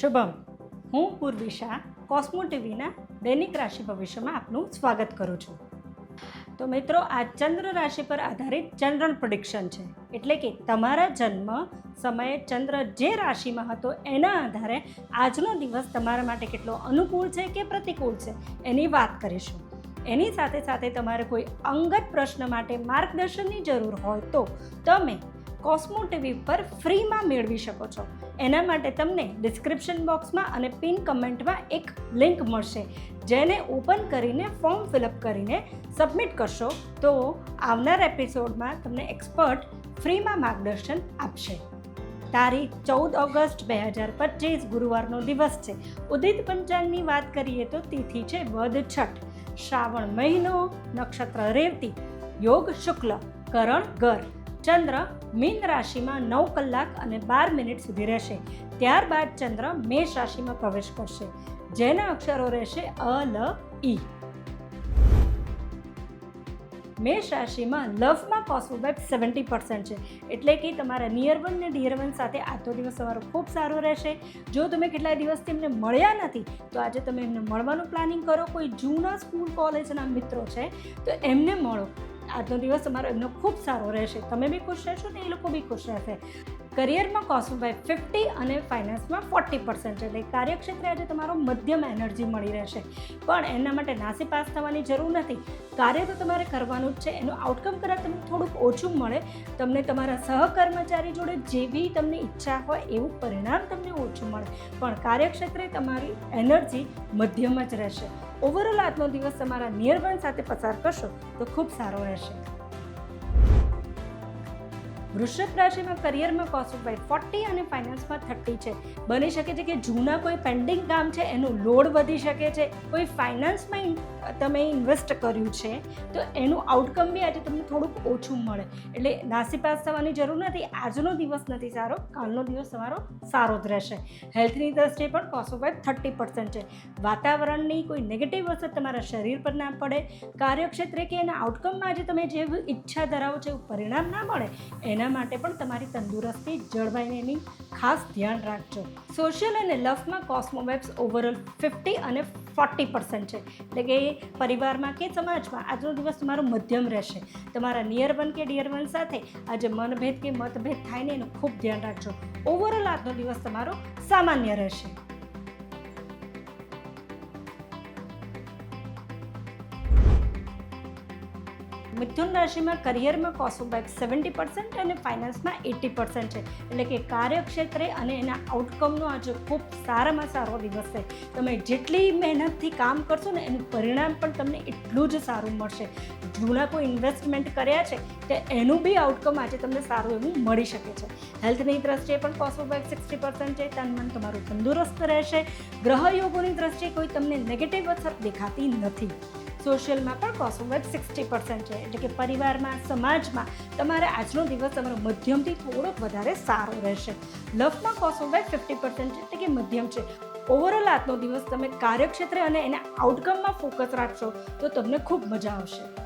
શુભમ. હું પૂર્વિશા કોસ્મો ટીવીના દૈનિક રાશિ ભવિષ્યમાં આપનું સ્વાગત કરું છું. તો મિત્રો, આ ચંદ્ર રાશિ પર આધારિત ચંદ્રન પ્રોડિક્શન છે. એટલે કે તમારા જન્મ સમયે ચંદ્ર જે રાશિમાં હતો, એના આધારે આજનો દિવસ તમારા માટે કેટલો અનુકૂળ છે કે પ્રતિકૂળ છે, એની વાત કરીશું. એની સાથે સાથે તમારે કોઈ અંગત પ્રશ્ન માટે માર્ગદર્શનની જરૂર હોય તો તમે કોસ્મો ટીવી પર ફ્રીમાં મેળવી શકો છો. એના માટે તમને ડિસ્ક્રિપ્શન બોક્સમાં અને પિન કમેન્ટમાં એક લિંક મળશે. જેને ઓપન કરીને ફોર્મ ફિલઅપ કરીને સબમિટ કરશો તો આવનાર એપિસોડમાં તમને એક્સપર્ટ ફ્રીમાં માર્ગદર્શન આપશે. તારીખ ચૌદ ઓગસ્ટ બે હજાર પચીસ, ગુરુવારનો દિવસ છે. ઉદિત પંચાંગની વાત કરીએ તો તિથિ છે વદ છઠ. શ્રાવણ મહિનો, નક્ષત્ર રેવતી, યોગ શુક્લ, કરણ ગર ચંદ્ર મીન રાશિમાં નવ કલાક અને બાર મિનિટ સુધી રહેશે. ત્યારબાદ ચંદ્ર મેષ રાશિમાં પ્રવેશ કરશે. જેના અક્ષરો રહેશે અ, લ ઈ મેષ રાશિમાં લવમાં કોસ્મોવેબ સેવન્ટી પર્સન્ટ છે. એટલે કે તમારા નિયર વન ને ડિયર વન સાથે આજનો દિવસ તમારો ખૂબ સારો રહેશે. જો તમે કેટલાય દિવસથી એમને મળ્યા નથી, તો આજે તમે એમને મળવાનું પ્લાનિંગ કરો. કોઈ જૂના સ્કૂલ કોલેજના મિત્રો છે, તો એમને મળો. આજનો દિવસ તમારો એમનો ખૂબ સારો રહેશે. તમે બી ખુશ રહેશો ને એ લોકો બી ખુશ રહેશે. કરિયરમાં કોસ્મોબાઈ ફિફ્ટી અને ફાઇનાન્સમાં ફોર્ટી પર્સન્ટ છે. એટલે કાર્યક્ષેત્રે આજે તમારો મધ્યમ એનર્જી મળી રહેશે. પણ એના માટે નાસી પાસ થવાની જરૂર નથી. કાર્ય તો તમારે કરવાનું જ છે. એનું આઉટકમ કદાચ તમને થોડુંક ઓછું મળે. તમને તમારા સહકર્મચારી જોડે જેવી તમને ઈચ્છા હોય એવું પરિણામ તમને ઓછું મળે. પણ કાર્યક્ષેત્રે તમારી એનર્જી મધ્યમ જ રહેશે. ઓવરઓલ આજનો દિવસ તમારા નિયરવન સાથે પસાર કરશો તો ખૂબ સારો રહેશે. વૃષભ રાશિમાં કરિયરમાં કોસ્મોબાઈ ફોર્ટી અને ફાઇનાન્સમાં થર્ટી છે. બની શકે છે કે જૂના કોઈ પેન્ડિંગ કામ છે, એનું લોડ વધી શકે છે. કોઈ ફાઇનાન્સમાં તમે ઇન્વેસ્ટ કર્યું છે, તો એનું આઉટકમ બી આજે તમને થોડુંક ઓછું મળે. એટલે નાસીપાસ થવાની જરૂર નથી. આજનો દિવસ નથી સારો, કાલનો દિવસ તમારો સારો જ રહેશે. હેલ્થની દ્રષ્ટિએ પણ કોસ્મોબાઈ થર્ટી પર્સન્ટ છે. વાતાવરણની કોઈ નેગેટિવ અસર તમારા શરીર પર ના પડે. કાર્યક્ષેત્રે કે એના આઉટકમમાં આજે તમે જે ઈચ્છા ધરાવો છો પરિણામ ના મળે. એના માટે પણ તમારી તંદુરસ્તી જળવાઈને એની ખાસ ધ્યાન રાખજો. સોશિયલ અને લવમાં કોસ્મોવેબ્સ ઓવરઓલ ફિફ્ટી અને ફોર્ટી પર્સન્ટ છે. એટલે કે પરિવારમાં કે સમાજમાં આજનો દિવસ તમારો મધ્યમ રહેશે. તમારા નિયર વન કે ડિયર વન સાથે આજે મનભેદ કે મતભેદ થાય ને એનું ખૂબ ધ્યાન રાખજો. ઓવરઓલ આજનો દિવસ તમારો સામાન્ય રહેશે. મિથુન રાશિમાં કરિયરમાં કોસ્મોબાઇક સેવન્ટી પર્સન્ટ અને ફાઇનાન્સમાં એટી પર્સન્ટ છે. એટલે કે કાર્યક્ષેત્રે અને એના આઉટકમનો આજે ખૂબ સારામાં સારો દિવસ છે. તમે જેટલી મહેનતથી કામ કરશો ને એનું પરિણામ પણ તમને એટલું જ સારું મળશે. જૂના કોઈ ઇન્વેસ્ટમેન્ટ કર્યા છે, તે એનું બી આઉટકમ આજે તમને સારું એવું મળી શકે છે. હેલ્થની દ્રષ્ટિએ પણ કોસ્મોબાઇક સિક્સટી પર્સન્ટ છે. તન મન તમારું તંદુરસ્ત રહેશે. ગ્રહયોગોની દ્રષ્ટિએ કોઈ તમને નેગેટિવ અસર દેખાતી નથી. સોશિયલમાં પણ કોસ્મોવેબ સિક્સટી પર્સન્ટ છે. એટલે કે પરિવારમાં, સમાજમાં તમારે આજનો દિવસ તમારો મધ્યમથી થોડોક વધારે સારો રહેશે. લવમાં કોસ્મોવેબ ફિફ્ટી પર્સન્ટ છે, એટલે કે મધ્યમ છે. ઓવરઓલ આજનો દિવસ તમે કાર્યક્ષેત્રે અને એના આઉટકમમાં ફોકસ રાખશો તો તમને ખૂબ મજા આવશે.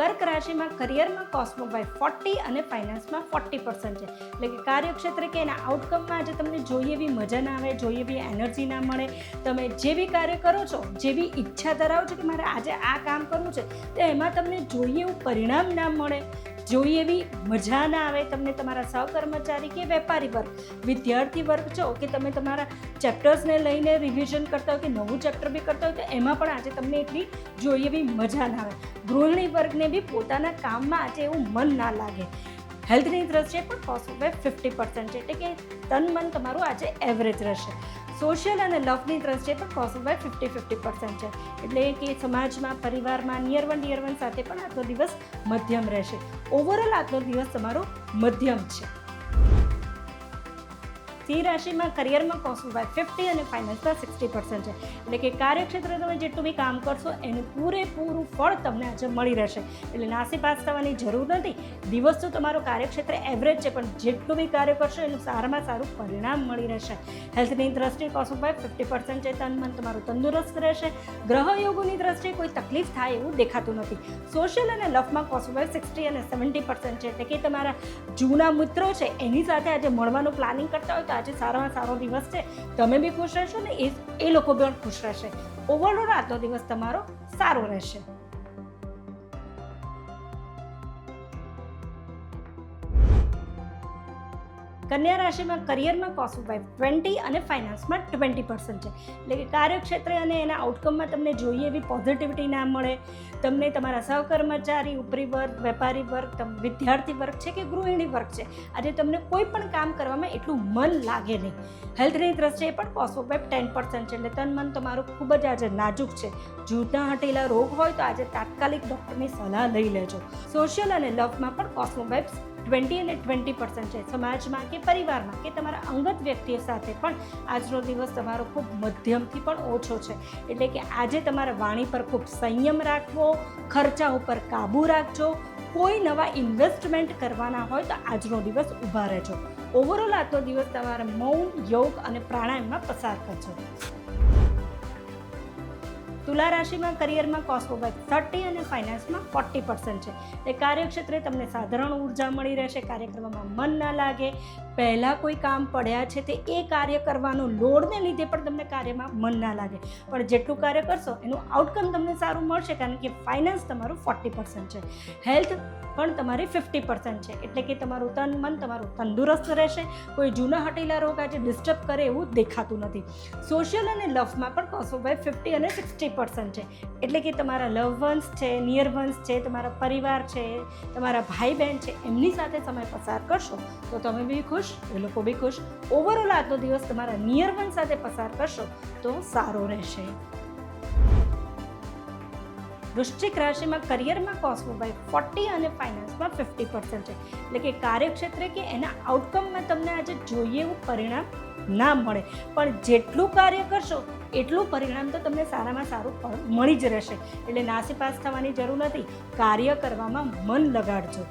કર્ક રાશિમાં કરિયરમાં કોસ્મોબાઈ ફોર્ટી અને ફાઇનાન્સમાં ફોર્ટી પર્સન્ટ છે. એટલે કે કાર્યક્ષેત્રે કે એના આઉટકમમાં આજે તમને જોઈએ એવી મજા ના આવે જોઈએ એવી એનર્જી ના મળે, તમે જે બી કાર્ય કરો છો જેવી ઈચ્છા ધરાવો છો કે મારે આજે આ કામ કરવું છે, તો એમાં તમને જોઈએ એવું પરિણામ ના મળે. જોઈએ એવી મજા ના આવે તમને તમારા સહકર્મચારી કે વેપારી વર્ગ, વિદ્યાર્થી વર્ગ છો કે તમે તમારા ચેપ્ટર્સને લઈને રિવિઝન કરતા હોય કે નવું ચેપ્ટર બી કરતા હોય તો એમાં પણ આજે તમને એટલી જોઈ એવી મજા ના આવે. ગૃહિણી વર્ગને બી પોતાના કામમાં આજે એવું મન ના લાગે. હેલ્થની દ્રષ્ટિએ પણ કોસ્ટ ઓફ ફિફ્ટી પર્સન્ટ છે. એટલે કે તન મન તમારું આજે એવરેજ રહેશે. સોશિયલ અને લવની દ્રષ્ટિએ પણ પોસિબલ ફિફ્ટી ફિફ્ટી પર્સન્ટ છે. એટલે કે સમાજમાં, પરિવારમાં નિયર વન ડિયર વન સાથે પણ આજનો દિવસ મધ્યમ રહેશે. ઓવરઓલ આજનો દિવસ તમારો મધ્યમ છે. સિંહ રાશિમાં કરિયરમાં કોસ્મોબાઈ ફિફ્ટી અને ફાઇનાન્સમાં સિક્સટી પર્સન્ટ છે. એટલે કે કાર્યક્ષેત્રે તમે જેટલું બી કામ કરશો, એનું પૂરેપૂરું ફળ તમને આજે મળી રહેશે. એટલે નાસી પાસ થવાની જરૂર નથી. દિવસ તો તમારો કાર્યક્ષેત્ર એવરેજ છે, પણ જેટલું બી કાર્ય કરશો, એનું સારામાં સારું પરિણામ મળી રહેશે. હેલ્થની દ્રષ્ટિએ કોસ્મોબાઈ ફિફ્ટી પર્સન્ટ છે તન મન તમારું તંદુરસ્ત રહેશે. ગ્રહ યોગોની દ્રષ્ટિએ કોઈ તકલીફ થાય એવું દેખાતું નથી. સોશિયલ અને લફમાં કોસ્મોબાઈ સિક્સટી અને સેવન્ટી પર્સન્ટ છે. એટલે કે તમારા જૂના મિત્રો છે, એની સાથે આજે મળવાનું પ્લાનિંગ કરતા હોય તો આજે સારામાં સારો દિવસ છે. તમે બી ખુશ રહેશો ને એ એ લોકો પણ ખુશ રહેશે. ઓવરઓલ આજનો દિવસ તમારો સારો રહેશે. કન્યા રાશિમાં કરિયરમાં કોસ્ટ ફાઈવ ટ્વેન્ટી અને ફાઇનાન્સમાં ટ્વેન્ટી પર્સન્ટ છે. એટલે કે કાર્યક્ષેત્રે અને એના આઉટકમમાં તમને જોઈએ એવી પોઝિટિવિટી ના મળે. તમને તમારા સહકર્મચારી, ઉપરી વર્ગ, વેપારી વર્ગ વિદ્યાર્થી વર્ગ છે કે ગૃહિણી વર્ગ છે, આજે તમને કોઈ પણ કામ કરવામાં એટલું મન લાગે નહીં. હેલ્થની દ્રષ્ટિએ પણ કોસ્ટ વાઇફ ટેન પર્સન્ટ છે. એટલે તન મન તમારું ખૂબ જ આજે નાજુક છે. જૂતા હટેલા રોગ હોય તો આજે તાત્કાલિક ડૉક્ટરની સલાહ લઈ લેજો. સોશિયલ અને લવમાં પણ કોસ્મો ફાઈવ ટ્વેન્ટી અને ટ્વેન્ટી પર્સન્ટ છે સમાજમાં કે પરિવારમાં કે તમારા અંગત વ્યક્તિઓ સાથે પણ આજનો દિવસ તમારો ખૂબ મધ્યમથી પણ ઓછો છે. એટલે કે આજે તમારા વાણી પર ખૂબ સંયમ રાખવો ખર્ચા ઉપર કાબૂ રાખજો. કોઈ નવા ઇન્વેસ્ટમેન્ટ કરવાના હોય તો આજનો દિવસ ઊભા રહેજો. ઓવરઓલ આજનો દિવસ તમારે મૌન, યોગ અને પ્રાણાયામમાં પસાર કરજો. તુલા રાશિમાં કરિયરમાં કોસ્મોબાઇક થર્ટી અને ફાઇનાન્સમાં ફોર્ટી પર્સન્ટ છે. એટલે કાર્યક્ષેત્રે તમને સાધારણ ઊર્જા મળી રહેશે, કાર્યક્રમમાં મન ના લાગે, પહેલાં કોઈ કામ પડ્યા છે તે એ કાર્ય કરવાનો લોડને લીધે પણ તમને કાર્યમાં મન ના લાગે. પણ જેટલું કાર્ય કરશો એનું આઉટકમ તમને સારું મળશે કારણ કે ફાઇનાન્સ તમારું ફોર્ટી પર્સન્ટ છે. હેલ્થ પણ તમારી ફિફ્ટી પર્સન્ટ છે. એટલે કે તમારું તન, મન તમારું તંદુરસ્ત રહેશે. કોઈ જૂના હટેલા રોગ આજે ડિસ્ટર્બ કરે એવું દેખાતું નથી. સોશિયલ અને લવમાં પણ કોસ્મોબાઈ ફિફ્ટી અને સિક્સટી પર્સન્ટ છે. એટલે કે તમારા લવ વન્સ છે, નિયર વન્સ છે, તમારા પરિવાર છે, તમારા ભાઈ બહેન છે, એમની સાથે સમય પસાર કરશો, તો તમે બી ખુશ, એ લોકો બી ખુશ. ઓવરઓલ આજનો દિવસ તમારા નિયર વન સાથે પસાર કરશો, તો સારો રહેશે. વૃશ્ચિક રાશિમાં કરિયરમાં કોસ્મોબાઈ ફોર્ટી અને ફાઇનાન્સમાં ફિફ્ટી પર્સન્ટ છે. એટલે કે કાર્યક્ષેત્રે કે એના આઉટકમમાં તમને આજે જોઈએ એવું પરિણામ ના મળે. પણ જેટલું કાર્ય કરશો એટલું પરિણામ તો તમને સારામાં સારું ફળ મળી જ રહેશે. એટલે નાસીપાસ થવાની જરૂર નથી. કાર્ય કરવામાં મન લગાડજો.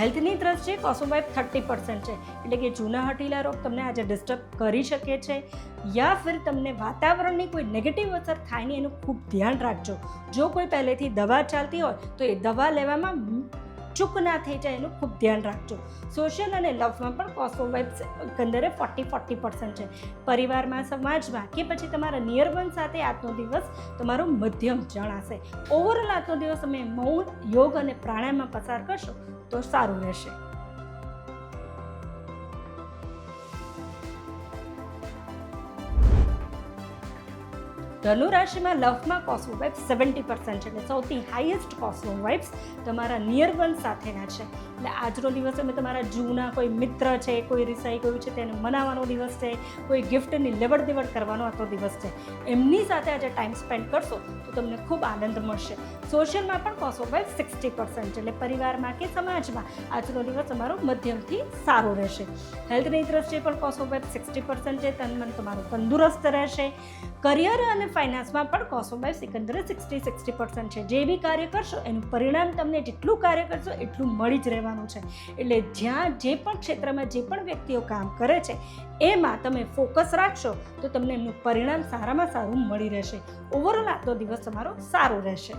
હેલ્થની દ્રષ્ટિએ કોસોબાઈ થર્ટી પર્સન્ટ છે. એટલે કે જૂના હટીલા રોગ તમને આજે ડિસ્ટર્બ કરી શકે છે. યા ફિર તમને વાતાવરણની કોઈ નેગેટિવ અસર થાય નહીં, એનું ખૂબ ધ્યાન રાખજો. જો કોઈ પહેલેથી દવા ચાલતી હોય, તો એ દવા લેવામાં ચૂક ના થઈ જાય એનું ખૂબ ધ્યાન રાખજો. સોશિયલ અને લવમાં પણ કોસ્મોવાઇબ્સ એકંદરે ફોર્ટી ફોર્ટી પર્સન્ટ છે. પરિવારમાં, સમાજમાં કે પછી તમારા નિયરવન સાથે આજનો દિવસ તમારો મધ્યમ જણાશે. ઓવરઓલ આજનો દિવસ તમે મૌન, યોગ અને પ્રાણાયામમાં પસાર કરશો તો સારું રહેશે. ધનુ રાશિમાં લવમાં કોસ્મો વાઇબ્સ સેવન્ટી પર્સન્ટ છે એટલે સૌથી હાઈએસ્ટ કોસ્મો વાઇબ્સ તમારા નિયર વન સાથેના છે. એટલે આજનો દિવસ અમે તમારા જૂના કોઈ મિત્ર છે, કોઈ રિસાઈ ગયું છે તેને મનાવવાનો દિવસ છે, કોઈ ગિફ્ટની લેવડ દેવડ કરવાનો આટલો દિવસ છે. એમની સાથે આજે ટાઈમ સ્પેન્ડ કરશો તો તમને ખૂબ આનંદ મળશે. સોશિયલમાં પણ કોસ્મો વાઇબ્સ સિક્સટી પર્સન્ટ એટલે પરિવારમાં કે સમાજમાં આજનો દિવસ તમારો મધ્યમથી સારો રહેશે. હેલ્થની દ્રષ્ટિએ પણ કોસ્મો વાઇબ્સ સિક્સટી પર્સન્ટ છે, તન મન તમારું તંદુરસ્ત રહેશે. કરિયર અને ફાઇનાન્સમાં પણ કોસ્મોબાઈ એકંદરે સિક્સટી સિક્સટી પર્સન્ટ છે. જે બી કાર્ય કરશો, એનું પરિણામ તમને જેટલું કાર્ય કરશો, એટલું મળી જ રહેવાનું છે. એટલે જ્યાં જે પણ ક્ષેત્રમાં જે પણ વ્યક્તિઓ કામ કરે છે, એમાં તમે ફોકસ રાખશો, તો તમને એમનું પરિણામ સારામાં સારું મળી રહેશે. ઓવરઓલ આજનો દિવસ તમારો સારો રહેશે.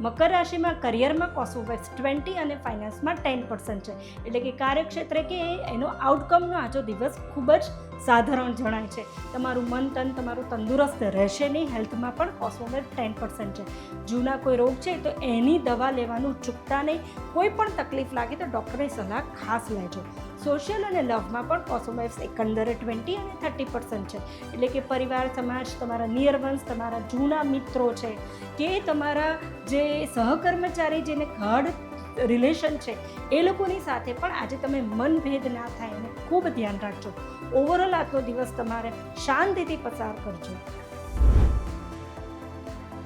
મકર રાશિમાં કરિયરમાં કોસ્મોવેક્સ ટ્વેન્ટી અને ફાઇનાન્સમાં ટેન પર્સન્ટ છે. એટલે કે કાર્યક્ષેત્રે કે એનો આઉટકમનો આજો દિવસ ખૂબ જ સાધારણ જણાય છે. તમારું મન તન તમારું તંદુરસ્ત રહેશે નહીં હેલ્થમાં પણ કોસ્મોવેક્સ ટેન પર્સન્ટ છે. જૂના કોઈ રોગ છે તો એની દવા લેવાનું ચૂકતા નહીં. કોઈ પણ તકલીફ લાગે તો ડૉક્ટરની સલાહ ખાસ લેજો. સોશિયલ અને લવમાં પણ કોસ્મોવેક્સ એકંદરે ટ્વેન્ટી અને થર્ટી પર્સન્ટ છે. એટલે કે પરિવાર, સમાજ, તમારા નિયર વંશ તમારા જૂના મિત્રો છે કે તમારા જે સહકર્મચારી જેને ગાઢ રિલેશન છે, એ લોકોની સાથે પણ આજે તમે મનભેદ ના થાય એનું ખૂબ ધ્યાન રાખજો. ઓવરઓલ આજનો દિવસ તમારે શાંતિથી પસાર કરજો.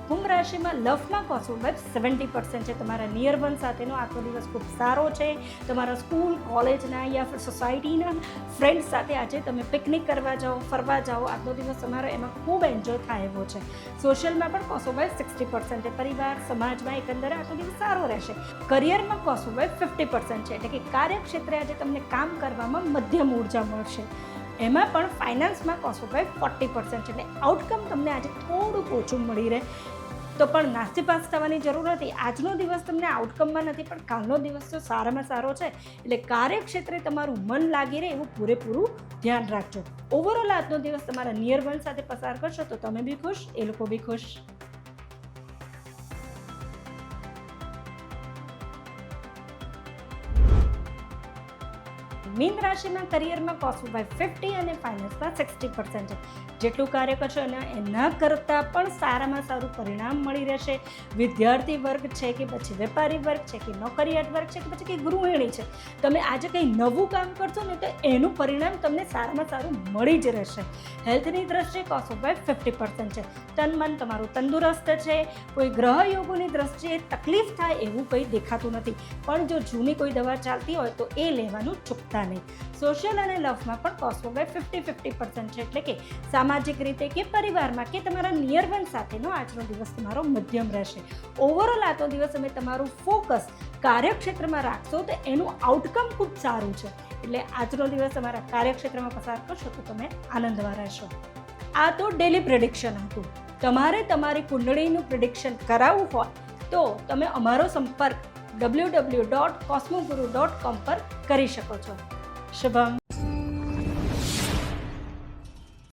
કુંભ રાશિમાં લવમાં કોસ્મોબાઇબ સેવન્ટી પર્સન્ટ છે. તમારા નિયર વન સાથેનો આખો દિવસ ખૂબ સારો છે. તમારા સ્કૂલ કોલેજના યા સોસાયટીના ફ્રેન્ડ સાથે આજે તમે પિકનિક કરવા જાઓ, ફરવા જાઓ. આજનો દિવસ તમારો એમાં ખૂબ એન્જોય થાય એવો છે. સોશિયલમાં પણ કોસ્મોબાઇબ સિક્સટી પર્સન્ટ છે. પરિવાર, સમાજમાં એકંદરે આખો દિવસ સારો રહેશે. કરિયરમાં કોસ્મોબાઇબ ફિફ્ટી પર્સન્ટ છે. એટલે કે કાર્યક્ષેત્રે આજે તમને કામ કરવામાં મધ્યમ ઊર્જા મળશે. એમાં પણ ફાઇનાન્સમાં કોસ્મોબાઇબ ફોર્ટી પર્સન્ટ છે. એટલે આઉટકમ તમને આજે થોડુંક ઓછું મળી રહે. તો પણ નાસીપાસ થવાની જરૂર નથી. આજનો દિવસ તમને આઉટકમમાં નથી, પણ કાલનો દિવસ તો સારામાં સારો છે. એટલે કાર્યક્ષેત્રે તમારું મન લાગી રહે એવું પૂરેપૂરું ધ્યાન રાખજો. ઓવરઓલ આજનો દિવસ તમારા નિયર વન સાથે પસાર કરશો તો તમે બી ખુશ, એ લોકો બી ખુશ. મીન રાશિના કરિયરમાં કોસ્ટ બાય ફિફ્ટી અને ફાઇનાન્સમાં સિક્સટી પર્સન્ટ છે જેટલું કાર્ય કરશો અને એના કરતાં પણ સારામાં સારું પરિણામ મળી રહેશે. વિદ્યાર્થી વર્ગ છે કે પછી વેપારી વર્ગ છે કે નોકરિયાત વર્ગ છે કે પછી કંઈ ગૃહિણી છે, તમે આજે કંઈ નવું કામ કરશો ને તો એનું પરિણામ તમને સારામાં સારું મળી જ રહેશે. હેલ્થની દ્રષ્ટિએ કોસ્ટ બાય ફિફ્ટી પર્સન્ટ છે. તન મન તમારું તંદુરસ્ત છે. કોઈ ગ્રહ યોગોની દ્રષ્ટિએ તકલીફ થાય એવું કંઈ દેખાતું નથી. પણ જો જૂની કોઈ દવા ચાલતી હોય તો એ લેવાનું ચૂકતા નહીં. સોશિયલ અને લવમાં પણ cosmo vibe fifty fifty percent છે. એટલે કે સામાજિક રીતે કે પરિવારમાં કે તમારા નિયર વન સાથેનો આજનો દિવસ તમારો મધ્યમ રહેશે. ઓવરઓલ આજનો દિવસ તમે તમારું ફોકસ કાર્યક્ષેત્રમાં રાખશો તો એનું આઉટકમ ખૂબ સારું છે. એટલે આજનો દિવસ તમારા કાર્યક્ષેત્રમાં પસાર કરશો તો તમે આનંદમાં રહેશો. આ તો ડેલી પ્રિડિક્શન હતું. તમારે તમારી કુંડળીનું પ્રિડિક્શન કરાવવું હોય તો તમે અમારો સંપર્ક W W dot Cosmoguru dot com પર કરી શકો છો. શુભમ